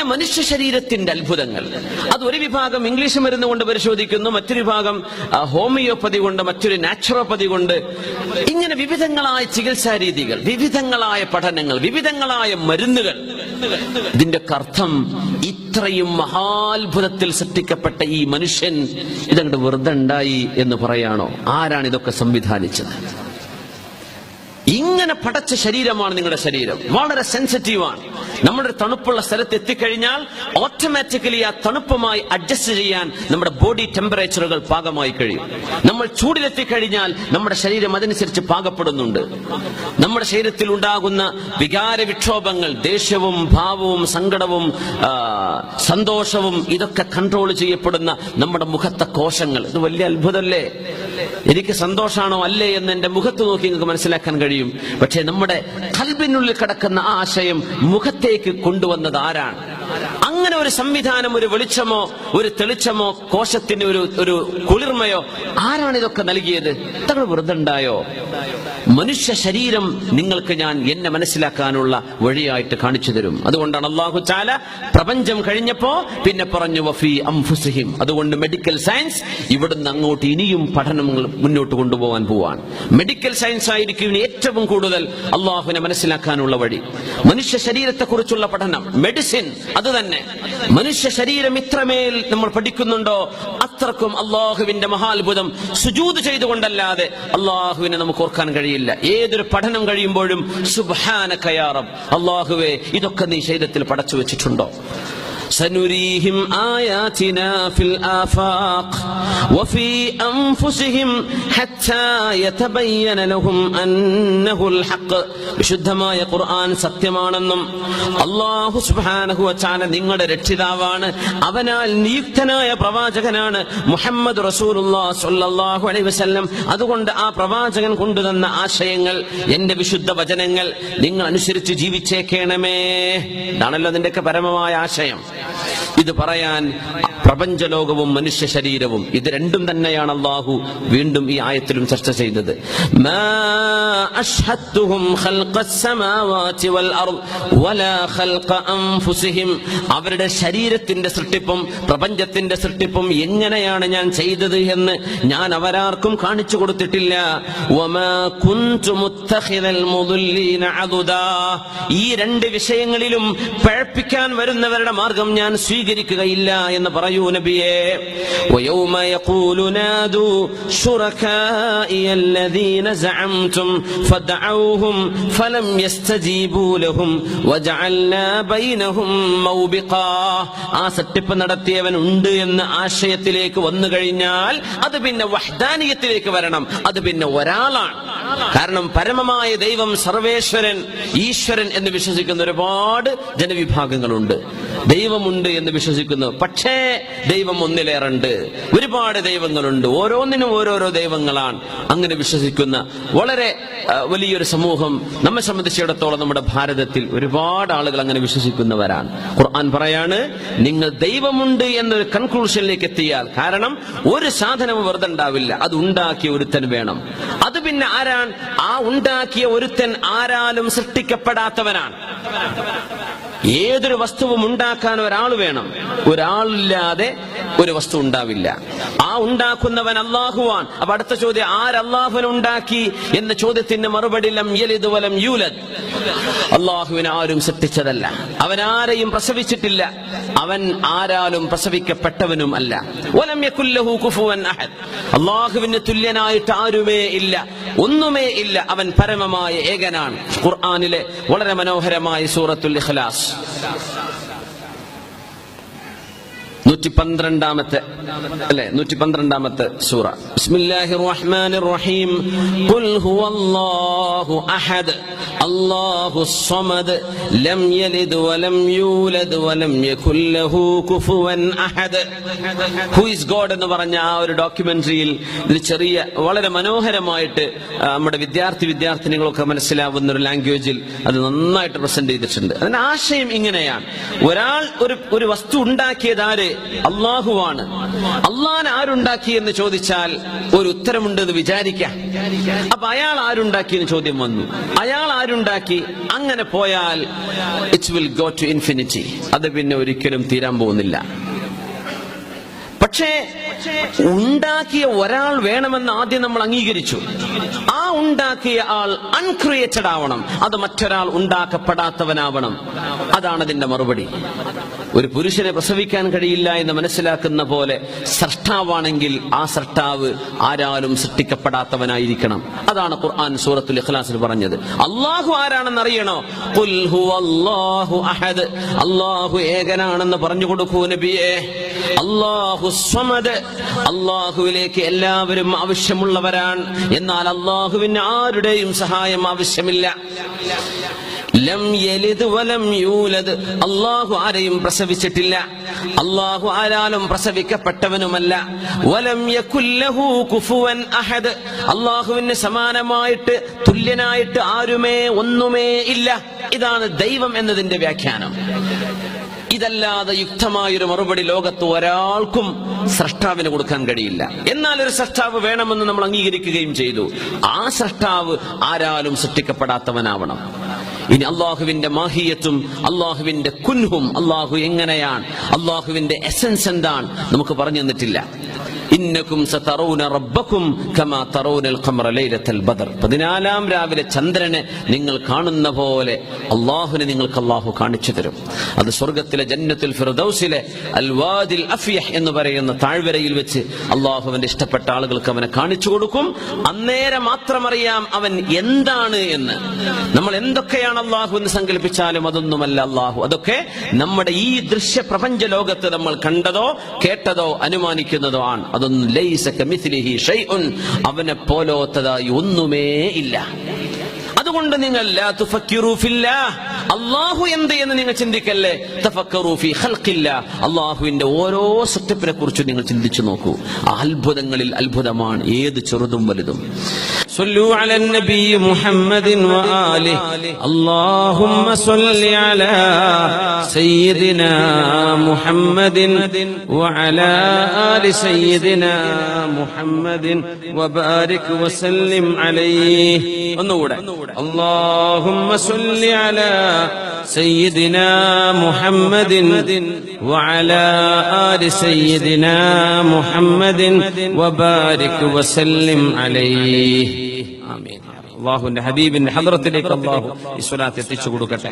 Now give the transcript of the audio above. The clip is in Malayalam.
അങ്ങനെ മനുഷ്യ ശരീരത്തിന്റെ അത്ഭുതങ്ങൾ. അത് ഒരു വിഭാഗം ഇംഗ്ലീഷ് മരുന്ന് കൊണ്ട് പരിശോധിക്കുന്നു മറ്റൊരു വിഭാഗം ഹോമിയോപ്പതി കൊണ്ട് മറ്റൊരു നാച്ചുറോപ്പതി കൊണ്ട്. ഇങ്ങനെ വിവിധങ്ങളായ ചികിത്സാ രീതികൾ വിവിധങ്ങളായ പഠനങ്ങൾ വിവിധങ്ങളായ മരുന്നുകൾ. ഇതിന്റെ അർത്ഥം ഇത്രയും മഹാത്ഭുതത്തിൽ സൃഷ്ടിക്കപ്പെട്ട ഈ മനുഷ്യൻ ഇതങ്ങോട്ട് വെറുതെ ഉണ്ടായി എന്ന് പറയാണോ? ആരാണ് ഇതൊക്കെ സംവിധാനിച്ചത്? ഇങ്ങനെ പടച്ച ശരീരമാണ് നിങ്ങളുടെ ശരീരം. വളരെ സെൻസിറ്റീവാണ് നമ്മുടെ തണുപ്പുള്ള സ്ഥലത്ത് എത്തിക്കഴിഞ്ഞാൽ ഓട്ടോമാറ്റിക്കലി ആ തണുപ്പുമായി അഡ്ജസ്റ്റ് ചെയ്യാൻ നമ്മുടെ ബോഡി ടെമ്പറേച്ചറുകൾ പാകമായി കഴിയും. നമ്മൾ ചൂടിലെത്തിക്കഴിഞ്ഞാൽ നമ്മുടെ ശരീരം അതനുസരിച്ച് പാകപ്പെടുന്നുണ്ട്. നമ്മുടെ ശരീരത്തിൽ ഉണ്ടാകുന്ന വികാര വിക്ഷോഭങ്ങൾ ദേഷ്യവും ഭാവവും സങ്കടവും സന്തോഷവും ഇതൊക്കെ കൺട്രോൾ ചെയ്യപ്പെടുന്ന നമ്മുടെ മുഖത്തെ കോശങ്ങൾ. ഇത് വലിയ അത്ഭുതമല്ലേ? എനിക്ക് സന്തോഷാണോ? അല്ലേ എന്ന് എന്റെ മുഖത്ത് നോക്കി നിങ്ങൾക്ക് മനസ്സിലാക്കാൻ കഴിയും. പക്ഷേ നമ്മുടെ കൽബിനുള്ളിൽ കിടക്കുന്ന ആ ആശയം മുഖത്തേക്ക് കൊണ്ടുവന്നത് ആരാണ്? അങ്ങനെ ഒരു സംവിധാനം ഒരു വെളിച്ചമോ ഒരു തെളിച്ചമോ കോശത്തിന് ഒരു ഒരു കുളിർമയോ ആരാണ് ഇതൊക്കെ നൽകിയത്? തങ്ങൾ വെറുതെ മനുഷ്യ ശരീരം നിങ്ങൾക്ക് ഞാൻ എന്നെ മനസ്സിലാക്കാനുള്ള വഴിയായിട്ട് കാണിച്ചു തരും. അതുകൊണ്ടാണ് അള്ളാഹു ചാല പ്രപഞ്ചം കഴിഞ്ഞപ്പോ പിന്നെ പറഞ്ഞു വഫി അംഫുസിഹിം. അതുകൊണ്ട് മെഡിക്കൽ സയൻസ് ഇവിടുന്ന് അങ്ങോട്ട് ഇനിയും പഠനങ്ങൾ മുന്നോട്ട് കൊണ്ടുപോകാൻ പോവാൻ. മെഡിക്കൽ സയൻസ് ആയിരിക്കും ഏറ്റവും കൂടുതൽ അള്ളാഹുവിനെ മനസ്സിലാക്കാനുള്ള വഴി. മനുഷ്യ ശരീരത്തെ കുറിച്ചുള്ള പഠനം മെഡിസിൻ അത് തന്നെ. മനുഷ്യ ശരീരം ഇത്രമേൽ നമ്മൾ പഠിക്കുന്നുണ്ടോ? അത്രക്കും അള്ളാഹുവിന്റെ മഹാത്ഭുതം സുജൂത് ചെയ്തുകൊണ്ടല്ലാതെ അള്ളാഹുവിനെ നമുക്ക് ഓർക്കാൻ കഴിയില്ല. ഏതൊരു പഠനം കഴിയുമ്പോഴും സുബാന കയാറം അള്ളാഹുവെ ഇതൊക്കെ നീ ശരീരത്തിൽ പടച്ചു വെച്ചിട്ടുണ്ടോ? സനുരീഹിം ആയാതിന ഫിൽ ആഫാഖ് വഫീ അൻഫുസിഹിം ഹത്താ യതബയ്യന ലഹും അന്നഹുൽ ഹഖ് വിശുദ്ധമായ ഖുർആൻ സത്യമാണെന്നും അല്ലാഹു സുബ്ഹാനഹു വതആല നിങ്ങളുടെ രക്ഷിതാവാണ്. അവനാൽ നിയുക്തനായ പ്രവാചകനാണ് മുഹമ്മദ് റസൂലുള്ളാഹി സ്വല്ലല്ലാഹു അലൈഹി വസല്ലം. അതുകൊണ്ട് ആ പ്രവാചകൻ കൊണ്ടുതന്ന ആശയങ്ങൾ എന്റെ വിശുദ്ധ വചനങ്ങൾ നിങ്ങൾ അനുസരിച്ച് ജീവിച്ചേക്കണമേ. ഇതാണല്ലോ നിന്റെയൊക്കെ പരമമായ ആശയം. ഇത് പറയാൻ പ്രപഞ്ചലോകവും മനുഷ്യ ശരീരവും ഇത് രണ്ടും തന്നെയാണ് അള്ളാഹു വീണ്ടും ഈ ആയത്തിലും ചർച്ച ചെയ്തത്. അവരുടെ ശരീരത്തിന്റെ സൃഷ്ടിപ്പും പ്രപഞ്ചത്തിന്റെ സൃഷ്ടിപ്പും എങ്ങനെയാണ് ഞാൻ ചെയ്തത് എന്ന് ഞാൻ അവരാർക്കും കാണിച്ചു കൊടുത്തിട്ടില്ല. ഈ രണ്ട് വിഷയങ്ങളിലും പഴപ്പിക്കാൻ വരുന്നവരുടെ മാർഗം ഞാൻ സ്വീകരിക്കുകയില്ല എന്ന് പറയൂ നബിയെ. ആ സെട്ടിപ്പ് നടത്തിയവൻ ഉണ്ട് എന്ന ആശയത്തിലേക്ക് വന്നു കഴിഞ്ഞാൽ അത് പിന്നെ വഹ്ദാനീയത്തിലേക്ക് വരണം. അത് പിന്നെ ഒരാളാണ്. കാരണം പരമമായ ദൈവം സർവേശ്വരൻ ഈശ്വരൻ എന്ന് വിശ്വസിക്കുന്ന ഒരുപാട് ജനവിഭാഗങ്ങളുണ്ട്. ദൈവമുണ്ട് എന്ന് വിശ്വസിക്കുന്നു. പക്ഷേ ദൈവം ഒന്നിലേറുണ്ട്. ഒരുപാട് ദൈവങ്ങളുണ്ട്. ഓരോന്നിനും ഓരോരോ ദൈവങ്ങളാണ് അങ്ങനെ വിശ്വസിക്കുന്ന വളരെ വലിയൊരു സമൂഹം നമ്മെ സംബന്ധിച്ചിടത്തോളം നമ്മുടെ ഭാരതത്തിൽ ഒരുപാട് ആളുകൾ അങ്ങനെ വിശ്വസിക്കുന്നവരാണ്. ഖുർആൻ പറയാണ് നിങ്ങൾ ദൈവമുണ്ട് എന്നൊരു കൺക്ലൂഷനിലേക്ക് എത്തിയാൽ കാരണം ഒരു സാധനവും വെറുതെ ഉണ്ടാവില്ല. അത് ഉണ്ടാക്കിയ ഒരുത്തൻ വേണം. അത് പിന്നെ ആരാണ്? ആ ഉണ്ടാക്കിയ ഒരുത്തൻ ആരാലും സൃഷ്ടിക്കപ്പെടാത്തവനാണ്. ഏതൊരു വസ്തുവും ഉണ്ടാക്കാൻ ഒരാൾ വേണം. ഒരാളില്ലാതെ ഒരു വസ്തു ഉണ്ടാവില്ല. ആ ഉണ്ടാക്കുന്നവൻ അള്ളാഹുവാൻ അപ്പൊ അടുത്ത ചോദ്യം ആരല്ലാഹുവൻ ഉണ്ടാക്കി? എന്ന ചോദ്യത്തിന് മറുപടി ലം വലം യൂലദ്. ആരും സൃഷ്ടിച്ചതല്ല. അവൻ ആരെയും പ്രസവിച്ചിട്ടില്ല. അവൻ ആരാലും പ്രസവിക്കപ്പെട്ടവനും അല്ല. വലം യകുല്ലഹു കുഫുവൻ അഹദ്. അള്ളാഹുവിന് തുല്യനായിട്ട് ആരുമേ ഇല്ല. ഒന്നുമേ ഇല്ല. അവൻ പരമമായ ഏകനാണ്. ഖുർആനിലെ വളരെ മനോഹരമായ സൂറത്തുൽ ഇഖ്ലാസ്. നൂറ്റി പന്ത്രണ്ടാമത്തെ അല്ലെ നൂറ്റി പന്ത്രണ്ടാമത്തെ സൂറ. ബിസ്മില്ലാഹി റഹ്മാൻ റഹീം ഖുൽ ഹുവല്ലാഹു അഹദ്. അല്ലാഹു സമദ് ലം യലിദ് വലം യൂലദ് വലം യകുൽ ലഹു കുഫുവൻ അഹദ്. ഹു ഈസ് ഗോഡ് എന്ന് പറഞ്ഞ ആ ഒരു ഡോക്യുമെന്ററിയിൽ ഒരു ചെറിയ വളരെ മനോഹരമായിട്ട് നമ്മുടെ വിദ്യാർത്ഥി വിദ്യാർത്ഥിനികളൊക്കെ മനസ്സിലാവുന്ന ഒരു ലാംഗ്വേജിൽ അത് നന്നായിട്ട് പ്രസന്റ് ചെയ്തിട്ടുണ്ട്. അതിന്റെ ആശയം ഇങ്ങനെയാണ്. ഒരാൾ ഒരു ഒരു വസ്തു ഉണ്ടാക്കിയത് അള്ളാഹുവാണ്. അള്ളാൻ ആരുണ്ടാക്കി എന്ന് ചോദിച്ചാൽ ഒരു ഉത്തരമുണ്ട് എന്ന് വിചാരിക്കാം. അപ്പൊ അയാൾ ആരുണ്ടാക്കി എന്ന് ചോദ്യം വന്നു. അയാൾ ആരുണ്ടാക്കി? അങ്ങനെ പോയാൽ it will go to infinity അത് പിന്നെ ഒരിക്കലും തീരാൻ പോകുന്നില്ല. പക്ഷേ ഉണ്ടാക്കിയ ഒരാൾ വേണമെന്ന് ആദ്യം നമ്മൾ അംഗീകരിച്ചു. ആ ഉണ്ടാക്കിയ ആൾ അൺക്രിയേറ്റഡ് ആവണം. അത് മറ്റൊരാൾ ഉണ്ടാക്കപ്പെടാത്തവനാവണം. അതാണ് അതിന്റെ മറുപടി. ഒരു പുരുഷനെ പ്രസവിക്കാൻ കഴിയില്ല എന്ന് മനസ്സിലാക്കുന്ന പോലെ സൃഷ്ടാവാണെങ്കിൽ ആ സൃഷ്ടാവ് ആരാലും സൃഷ്ടിക്കപ്പെടാത്തവനായിരിക്കണം. അതാണ് ഖുർആൻ സൂറത്തുൽ ഇഖ്ലാസിൽ പറഞ്ഞത്. അള്ളാഹു ആരാണെന്ന് അറിയണോ ഹുവല്ലാഹു അഹദ്. അള്ളാഹു ഏകനാണെന്ന് പറഞ്ഞു കൊടുക്കൂ നബിയേ. അള്ളാഹു സ്വമദ്. അള്ളാഹുവിലേക്ക് എല്ലാവരും ആവശ്യമുള്ളവരാണ്. എന്നാൽ അള്ളാഹുവിന് ആരുടെയും സഹായം ആവശ്യമില്ല. ലം യലിദ് വലം യൂലദ്. അള്ളാഹു ആരെയും പ്രസവിച്ചിട്ടില്ല. അള്ളാഹു ആരാലും പ്രസവിക്കപ്പെട്ടവനുമല്ല. വലം യകുല്ലഹു കുഫുവൻ അഹദ്. അള്ളാഹുവിന് സമാനമായിട്ട് തുല്യനായിട്ട് ആരുമേ ഒന്നുമേ ഇല്ല. ഇതാണ് ദൈവം എന്നതിന്റെ വ്യാഖ്യാനം. ഇതല്ലാതെ യുക്തമായൊരു മറുപടി ലോകത്ത് ഒരാൾക്കും സ്രഷ്ടാവിന് കൊടുക്കാൻ കഴിയില്ല. എന്നാൽ ഒരു സ്രഷ്ടാവ് വേണമെന്ന് നമ്മൾ അംഗീകരിക്കുകയും ചെയ്തു. ആ സ്രഷ്ടാവ് ആരാലും സൃഷ്ടിക്കപ്പെടാത്തവനാവണം. ഇനി അള്ളാഹുവിന്റെ മാഹിയത്തും അള്ളാഹുവിന്റെ കുൻഹും അള്ളാഹു എങ്ങനെയാണ്? അള്ളാഹുവിന്റെ എസൻസ് എന്താണ്? നമുക്ക് പറഞ്ഞു തന്നിട്ടില്ല. ഇന്നക്കും സതറൂന റബ്ബക്കും കമാ തറൂനൽ ഖമറ ബദർ. പതിനാലാം രാവിലെ ചന്ദ്രനെ നിങ്ങൾ കാണുന്ന പോലെ അള്ളാഹുവിനെ നിങ്ങൾക്ക് അള്ളാഹു കാണിച്ചു തരും. അത് സ്വർഗത്തിലെ ജന്നത്തുൽ ഫിർദൗസിലെ അൽവാദിൽ അഫിയഹ് എന്ന് പറയുന്ന താഴ്വരയിൽ വെച്ച് അള്ളാഹുവിന്റെ ഇഷ്ടപ്പെട്ട ആളുകൾക്ക് അവനെ കാണിച്ചു കൊടുക്കും. അന്നേരം മാത്രം അറിയാം അവൻ എന്താണ് എന്ന്. നമ്മൾ എന്തൊക്കെയാണ് അള്ളാഹു എന്ന് സങ്കല്പിച്ചാലും അതൊന്നുമല്ല അള്ളാഹു അതൊക്കെ നമ്മുടെ ഈ ദൃശ്യ പ്രപഞ്ച ലോകത്ത് നമ്മൾ കണ്ടതോ കേട്ടതോ അനുമാനിക്കുന്നതോ ആണ്. അതൊന്നും അവനെ പോലോത്തതായി ഒന്നുമേ ഇല്ല. അതുകൊണ്ട് നിങ്ങൾ അള്ളാഹു എന്ത് എന്ന് നിങ്ങൾ ചിന്തിക്കല്ലേ തഫക്കറു ഫി ഖൽഖില്ല അള്ളാഹുവിന്റെ ഓരോ സത്യത്തിനെ കുറിച്ച് നിങ്ങൾ ചിന്തിച്ചു നോക്കൂ ആ അത്ഭുതങ്ങളിൽ അത്ഭുതമാണ് ഏത് ചെറുതും വലുതും صلوا على النبي محمد وآله اللهم صل على سيدنا محمد وعلى آل سيدنا محمد وبارك وسلم عليه ഒന്നുകൂടെ اللهم صل على سيدنا محمد وعلى آل سيدنا محمد وبارك وسلم عليه ആമീൻ അള്ളാഹുവിന്റെ ഹബീബിന്റെ ഹദ്റത്തിലേക്ക് അള്ളാഹു ഈ സ്വലാത്ത് എത്തിച്ചു കൊടുക്കട്ടെ